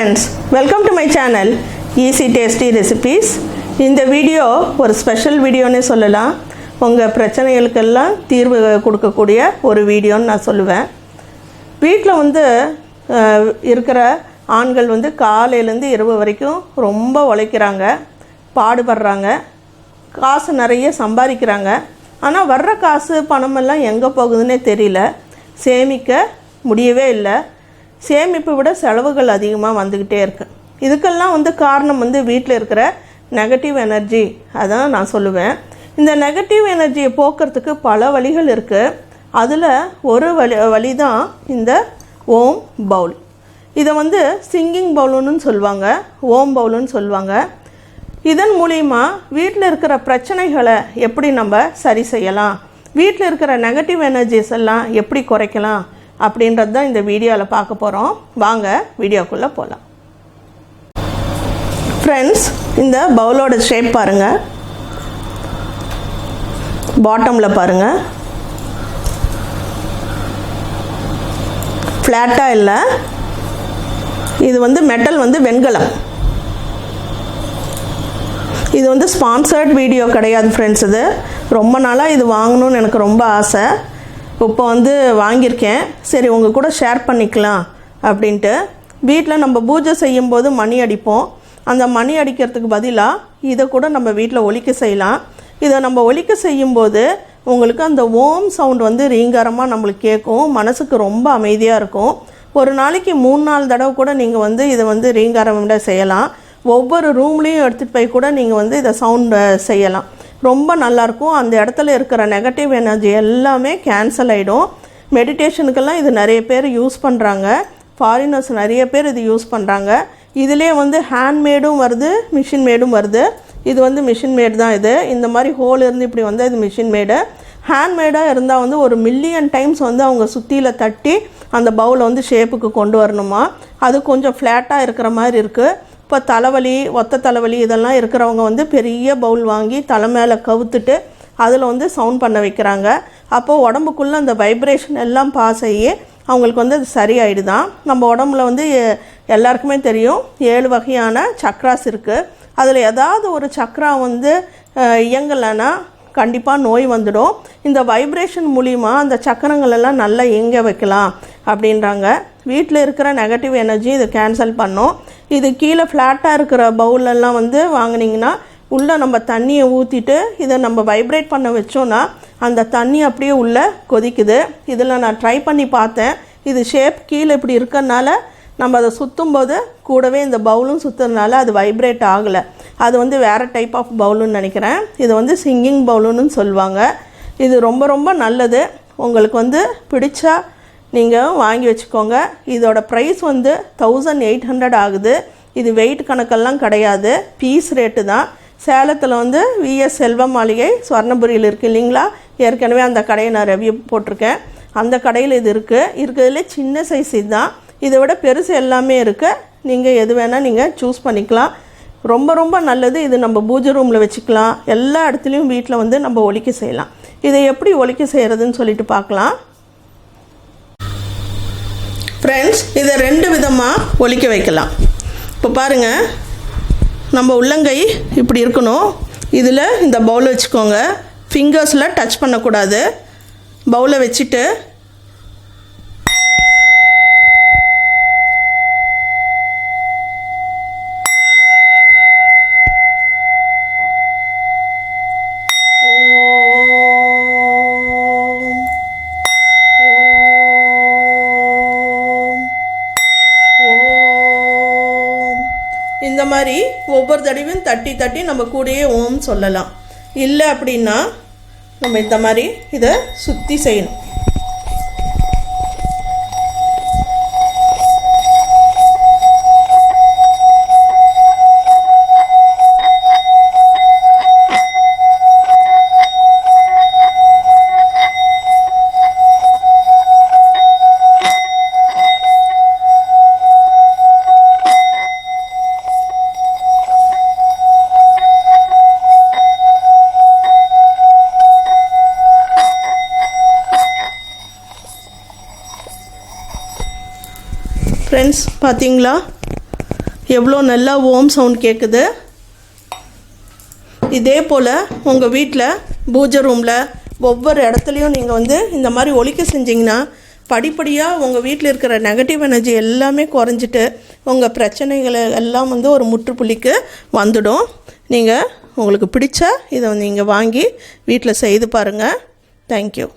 Friends welcome to my channel easy tasty recipes இந்த video ஒரு special வீடியோன்னு சொல்லலாம். உங்கள் பிரச்சனைகளுக்கெல்லாம் தீர்வு கொடுக்கக்கூடிய ஒரு வீடியோன்னு நான் சொல்லுவேன். வீட்டில் வந்து இருக்கிற ஆண்கள் வந்து காலையிலேருந்து இரவு வரைக்கும் ரொம்ப உழைக்கிறாங்க பாடுபடுறாங்க காசு நிறைய சம்பாதிக்கிறாங்க. ஆனால் வர்ற காசு பணமெல்லாம் எங்கே போகுதுன்னே தெரியல. சேமிக்க முடியவே இல்லை. சேமிப்பை விட செலவுகள் அதிகமாக வந்துக்கிட்டே இருக்கு. இதுக்கெல்லாம் வந்து காரணம் வந்து வீட்டில் இருக்கிற நெகட்டிவ் எனர்ஜி அதான் நான் சொல்லுவேன். இந்த நெகட்டிவ் எனர்ஜியை போக்குறதுக்கு பல வழிகள் இருக்குது அதில் ஒரு வழி வழி தான் இந்த ஓம் பவுல். இதை வந்து சிங்கிங் பவுலுன்னு சொல்லுவாங்க. ஓம் பவுலுன்னு சொல்லுவாங்க. இதன் மூலிமா வீட்டில் இருக்கிற பிரச்சனைகளை எப்படி நம்ம சரி செய்யலாம்? வீட்டில் இருக்கிற நெகட்டிவ் எனர்ஜிஸ் எல்லாம் எப்படி குறைக்கலாம்? அப்படின்றது தான் இந்த வீடியோவில் பார்க்க போகிறோம் வாங்க வீடியோக்குள்ளே போகலாம் ஃப்ரெண்ட்ஸ் இந்த பவுலோட ஷேப் பாருங்கள் பாட்டமில் பாருங்கள் ஃப்ளாட்டாக இல்லை. இது வந்து மெட்டல் வந்து வெண்கலம். இது வந்து ஸ்பான்சர்ட் வீடியோ கிடையாது ஃப்ரெண்ட்ஸ் இது. ரொம்ப நாளாக இது வாங்கணும்னு எனக்கு ரொம்ப ஆசை. இப்போ வந்து வாங்கியிருக்கேன். சரி உங்கள் கூட ஷேர் பண்ணிக்கலாம் அப்படின்ட்டு. வீட்டில் நம்ம பூஜை செய்யும்போது மணி அடிப்போம். அந்த மணி அடிக்கிறதுக்கு பதிலாக இதை கூட நம்ம வீட்டில் ஒலிக்க செய்யலாம். இதை நம்ம ஒலிக்க செய்யும்போது உங்களுக்கு அந்த ஓம் சவுண்ட் வந்து ரீங்காரமாக நம்மளுக்கு கேட்கும். மனசுக்கு ரொம்ப அமைதியாக இருக்கும். ஒரு நாளைக்கு மூணு நாலு தடவை கூட நீங்கள் வந்து இதை வந்து ரீங்காரம் விட செய்யலாம். ஒவ்வொரு ரூம்லேயும் எடுத்துகிட்டு போய் கூட நீங்கள் வந்து இதை சவுண்டை செய்யலாம். ரொம்ப நல்லாயிருக்கும். அந்த இடத்துல இருக்கிற நெகட்டிவ் எனர்ஜி எல்லாமே கேன்சல் ஆகிடும் மெடிடேஷனுக்கெல்லாம் இது நிறைய பேர் யூஸ் பண்ணுறாங்க ஃபாரினர்ஸ் நிறைய பேர் இது யூஸ் பண்ணுறாங்க இதிலே வந்து ஹேண்ட்மேடும் வருது மிஷின் மேடும் வருது. இது வந்து மிஷின் மேடு தான் இது. இந்த மாதிரி ஹோல் இருந்து இப்படி வந்து இது மிஷின் மேடு ஹேண்ட்மேடாக இருந்தால் வந்து ஒரு மில்லியன் டைம்ஸ் வந்து அவங்க சுற்றியில் தட்டி அந்த பவுலை வந்து ஷேப்புக்கு கொண்டு வரணுமா? அது கொஞ்சம் ஃப்ளாட்டாக இருக்கிற மாதிரி இருக்குது இப்போ தலைவலி ஒத்த தலைவலி இதெல்லாம் இருக்கிறவங்க வந்து பெரிய பவுல் வாங்கி தலை மேலே கவுத்துட்டு அதில் வந்து சவுண்ட் பண்ண வைக்கிறாங்க. அப்போது உடம்புக்குள்ளே அந்த வைப்ரேஷன் எல்லாம் பாஸ் ஆகி அவங்களுக்கு வந்து அது சரியாயிடுதான். நம்ம உடம்புல வந்து எல்லாருக்குமே தெரியும் ஏழு வகையான சக்ராஸ் இருக்குது அதில் ஏதாவது ஒரு சக்ரா வந்து இயங்கலைன்னா கண்டிப்பாக நோய் வந்துடும். இந்த வைப்ரேஷன் மூலிமா அந்த சக்கரங்கள் எல்லாம் நல்லா இயங்க வைக்கலாம் அப்படின்றாங்க. வீட்டில் இருக்கிற நெகட்டிவ் எனர்ஜி இதை கேன்சல் பண்ணும். இது கீழே ஃப்ளாட்டாக இருக்கிற பவுலெல்லாம் வந்து வாங்குனீங்கன்னா உள்ளே நம்ம தண்ணியை ஊற்றிட்டு இதை நம்ம வைப்ரேட் பண்ண வச்சோன்னா அந்த தண்ணி அப்படியே உள்ளே கொதிக்குது. இதில் நான் ட்ரை பண்ணி பார்த்தேன். இது ஷேப் கீழே இப்படி இருக்கறனால நம்ம அதை சுற்றும் போது கூடவே இந்த பவுலும் சுற்றுறதுனால அது வைப்ரேட் ஆகலை. அது வந்து வேறு டைப் ஆஃப் பவுலுன்னு நினைக்கிறேன். இது வந்து சிங்கிங் பவுலுன்னு சொல்லுவாங்க. இது ரொம்ப ரொம்ப நல்லது. உங்களுக்கு வந்து பிடிச்சா நீங்கள் வாங்கி வச்சுக்கோங்க. இதோட ப்ரைஸ் வந்து தௌசண்ட் எயிட் ஹண்ட்ரட் ஆகுது. இது வெயிட் கணக்கெல்லாம் கிடையாது. பீஸ் ரேட்டு தான். சேலத்தில் வந்து விஎஸ் செல்வ மாளிகை ஸ்வர்ணபுரியில் இருக்குது இல்லைங்களா? ஏற்கனவே அந்த கடையை நான் ரெவ்யூ போட்டிருக்கேன். அந்த கடையில் இது இருக்குது இருக்கிறதுலே சின்ன சைஸ் இதுதான். இதை விட பெருசு எல்லாமே இருக்குது நீங்கள் எது வேணால் நீங்கள் சூஸ் பண்ணிக்கலாம். ரொம்ப ரொம்ப நல்லது. இது நம்ம பூஜை ரூமில் வச்சுக்கலாம். எல்லா இடத்துலையும் வீட்டில் வந்து நம்ம ஒலிக்க செய்யலாம். இதை எப்படி ஒலிக்க செய்கிறதுன்னு சொல்லிட்டு பார்க்கலாம். ஃப்ரெண்ட்ஸ் இதை ரெண்டு விதமாக ஒலிக்க வைக்கலாம். இப்போ பாருங்கள் நம்ம உள்ளங்கை இப்படி இருக்கணும். இதில் இந்த பவுல் வச்சுக்கோங்க. ஃபிங்கர்ஸில் டச் பண்ணக்கூடாது. பவுலை வச்சுட்டு மாதிரி ஒவ்வொரு தடவையும் தட்டி தட்டி நம்ம கூடயே ஓம் சொல்லலாம். இல்லை அப்படின்னா நம்ம இந்த மாதிரி இதை சுற்றி செய்யணும். ஃப்ரெண்ட்ஸ் பார்த்தீங்களா எவ்வளோ நல்லா ஓம் சவுண்ட் கேட்குது இதே போல் உங்கள் வீட்டில் பூஜை ரூமில் ஒவ்வொரு இடத்துலையும் நீங்கள் வந்து இந்த மாதிரி ஒழிக்க செஞ்சிங்கன்னா படிப்படியாக உங்கள் வீட்டில் இருக்கிற நெகட்டிவ் எனர்ஜி எல்லாமே குறைஞ்சிட்டு உங்கள் பிரச்சனைகளை எல்லாம் வந்து ஒரு முற்றுப்புள்ளிக்கு வந்துடும். நீங்கள் உங்களுக்கு பிடிச்ச இதை நீங்கள் வாங்கி வீட்டில் செய்து பாருங்கள் தேங்க்யூ